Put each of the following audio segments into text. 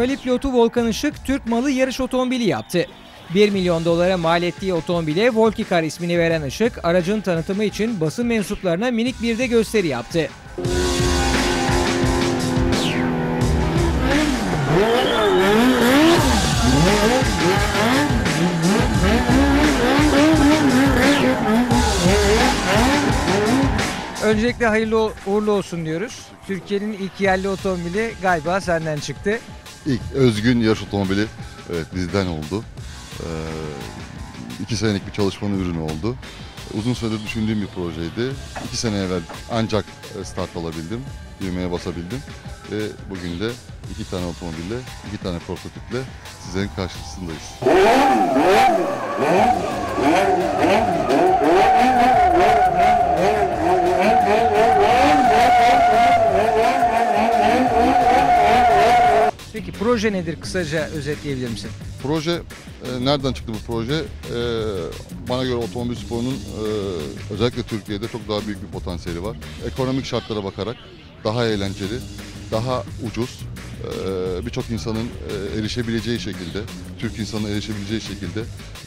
rally pilotu Volkan Işık Türk malı yarış otomobili yaptı. 1 milyon dolara mal ettiği otomobile Volkikar ismini veren Işık, aracın tanıtımı için basın mensuplarına minik bir de gösteri yaptı. Öncelikle hayırlı uğurlu olsun diyoruz. Türkiye'nin ilk yerli otomobili galiba senden çıktı. İlk özgün yarış otomobili evet bizden oldu. Ee, iki senelik bir çalışmanın ürünü oldu. Uzun süredir düşündüğüm bir projeydi. İki sene evvel ancak start alabildim, düğmeye basabildim. Ve bugün de iki tane otomobille, iki tane prototiple sizlerin karşısındayız. Peki proje nedir kısaca özetleyebilir misin? Proje, e, nereden çıktı bu proje? E, bana göre otomobil sporunun e, özellikle Türkiye'de çok daha büyük bir potansiyeli var. Ekonomik şartlara bakarak daha eğlenceli, daha ucuz, e, birçok insanın e, erişebileceği şekilde, Türk insanın erişebileceği şekilde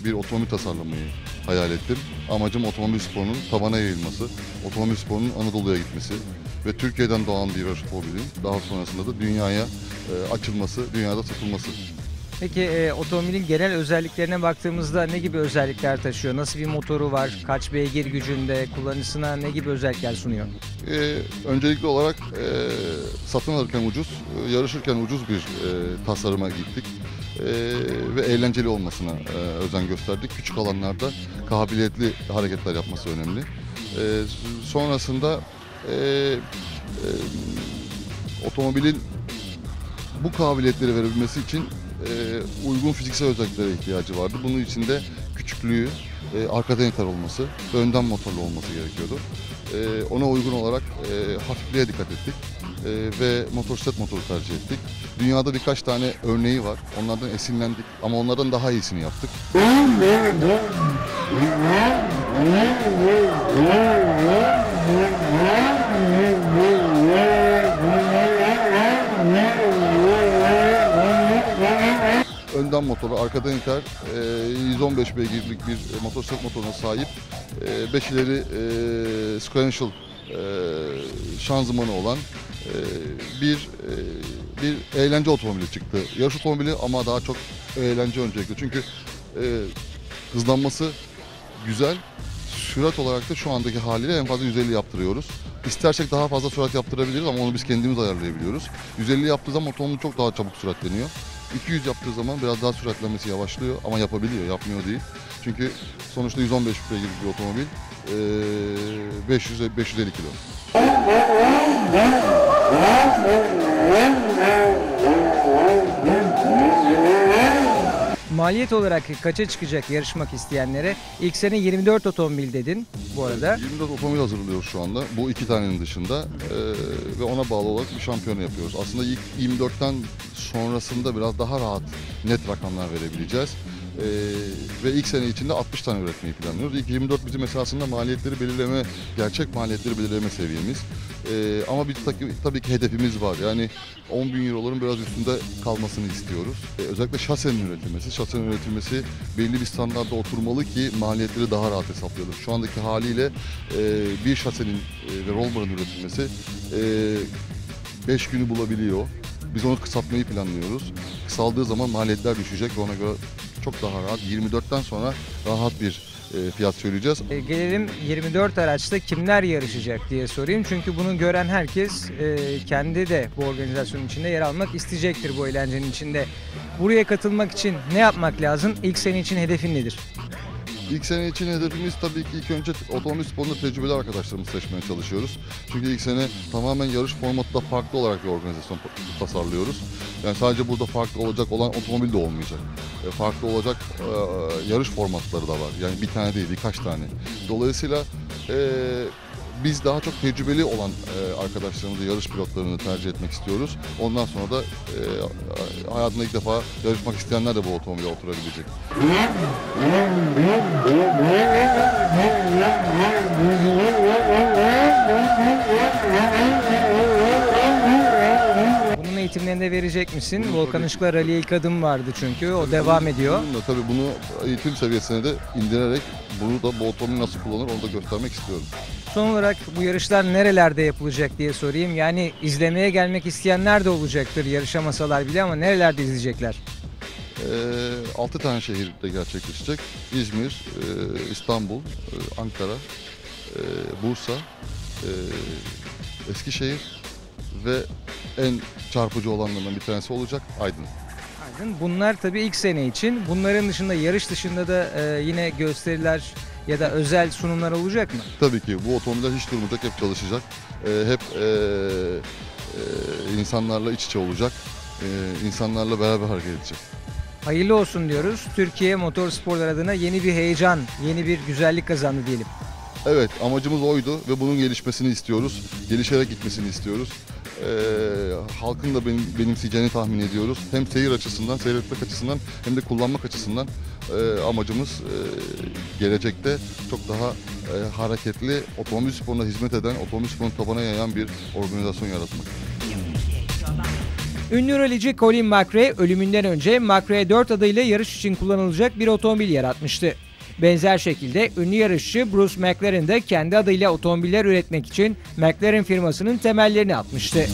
bir otomobil tasarlamayı hayal ettim. Amacım otomobil sporunun tabana yayılması, otomobil sporunun Anadolu'ya gitmesi ve Türkiye'den doğan bir yarış daha sonrasında da dünyaya e, açılması, dünyada satılması. Peki e, otomobilin genel özelliklerine baktığımızda ne gibi özellikler taşıyor? Nasıl bir motoru var? Kaç beygir gücünde? Kullanıcısına ne gibi özellikler sunuyor? Ee, öncelikli olarak e, satın alırken ucuz, e, yarışırken ucuz bir e, tasarıma gittik. E, ve eğlenceli olmasına e, özen gösterdik. Küçük alanlarda kabiliyetli hareketler yapması önemli. E, sonrasında e, e, otomobilin bu kabiliyetleri verebilmesi için e, uygun fiziksel özelliklere ihtiyacı vardı. Bunun için de küçüklüğü, e, arkadan iter olması, önden motorlu olması gerekiyordu. E, ona uygun olarak e, hafifliğe dikkat ettik e, ve motosiklet motoru tercih ettik. Dünyada birkaç tane örneği var. Onlardan esinlendik ama onlardan daha iyisini yaptık. Önden motoru, arkadan iter, e, 115 beygirlik bir motosiklet motoruna sahip, 5 e, ileri e, sequential şanzımanı olan bir bir eğlence otomobili çıktı. Yarış otomobili ama daha çok eğlence öncelikli. Çünkü hızlanması güzel, sürat olarak da şu andaki haliyle en fazla 150 yaptırıyoruz. İstersek daha fazla sürat yaptırabiliriz ama onu biz kendimiz ayarlayabiliyoruz. 150 yaptığı zaman otomobil çok daha çabuk süratleniyor. 200 yaptığı zaman biraz daha süratlenmesi yavaşlıyor ama yapabiliyor, yapmıyor değil. Çünkü sonuçta 115 beygir bir otomobil, 500 550 kilo. Maliyet olarak kaça çıkacak yarışmak isteyenlere? İlk sene 24 otomobil dedin bu arada. 24 otomobil hazırlıyoruz şu anda. Bu iki tanenin dışında ee, ve ona bağlı olarak bir şampiyonu yapıyoruz. Aslında ilk 24'ten sonrasında biraz daha rahat net rakamlar verebileceğiz. Ee, ve ilk sene içinde 60 tane üretmeyi planlıyoruz. İlk 24 bizim esasında maliyetleri belirleme, gerçek maliyetleri belirleme seviyemiz. Ee, ama bir tabii, tabii ki hedefimiz var. Yani 10 bin euroların biraz üstünde kalmasını istiyoruz. Ee, özellikle şasenin üretilmesi. Şasenin üretilmesi belli bir standartta oturmalı ki maliyetleri daha rahat hesaplayalım. Şu andaki haliyle e, bir şasenin e, ve rollbarın üretilmesi 5 e, günü bulabiliyor. Biz onu kısaltmayı planlıyoruz. Kısaldığı zaman maliyetler düşecek ve ona göre çok daha rahat. 24'ten sonra rahat bir e, fiyat söyleyeceğiz. E, gelelim 24 araçta kimler yarışacak diye sorayım. Çünkü bunu gören herkes e, kendi de bu organizasyonun içinde yer almak isteyecektir bu eğlencenin içinde. Buraya katılmak için ne yapmak lazım? İlk sene için hedefin nedir? İlk sene için hedefimiz tabii ki ilk önce otomobil sporunda tecrübeli arkadaşlarımızı seçmeye çalışıyoruz. Çünkü ilk sene tamamen yarış formatında farklı olarak bir organizasyon tasarlıyoruz. Yani sadece burada farklı olacak olan otomobil de olmayacak. E, farklı olacak e, yarış formatları da var. Yani bir tane değil birkaç tane. Dolayısıyla e, biz daha çok tecrübeli olan e, arkadaşlarımızı, yarış pilotlarını tercih etmek istiyoruz. Ondan sonra da e, hayatında ilk defa yarışmak isteyenler de bu otomobile oturabilecek. eğitimlerini de verecek misin? Bunu Volkan tabii- Işık'la Rally ilk adım vardı çünkü. O devam ediyor. Bununla tabii bunu eğitim seviyesine de indirerek bunu da bu otomobil nasıl kullanır onu da göstermek istiyorum. Son olarak bu yarışlar nerelerde yapılacak diye sorayım. Yani izlemeye gelmek isteyenler de olacaktır. Yarışamasalar bile ama nerelerde izleyecekler? Ee, 6 tane şehirde gerçekleşecek. İzmir, e, İstanbul, e, Ankara, e, Bursa, e, Eskişehir ve en çarpıcı olanlarından bir tanesi olacak Aydın. Aydın. Bunlar tabii ilk sene için. Bunların dışında yarış dışında da e, yine gösteriler ya da özel sunumlar olacak mı? Tabii ki bu otomobiller hiç durmayacak, hep çalışacak. Ee, hep e, e, insanlarla iç içe olacak. E, insanlarla beraber hareket edecek. Hayırlı olsun diyoruz. Türkiye motorsporlar adına yeni bir heyecan, yeni bir güzellik kazandı diyelim. Evet amacımız oydu ve bunun gelişmesini istiyoruz. Gelişerek gitmesini istiyoruz. Ee, halkın da benim, benimseyeceğini tahmin ediyoruz. Hem seyir açısından, seyretmek açısından hem de kullanmak açısından e, amacımız e, gelecekte çok daha e, hareketli, otomobil sporuna hizmet eden, otomobil sporunu tabana yayan bir organizasyon yaratmak. Ünlü rallici Colin McRae ölümünden önce McRae 4 adıyla yarış için kullanılacak bir otomobil yaratmıştı. Benzer şekilde ünlü yarışçı Bruce McLaren de kendi adıyla otomobiller üretmek için McLaren firmasının temellerini atmıştı.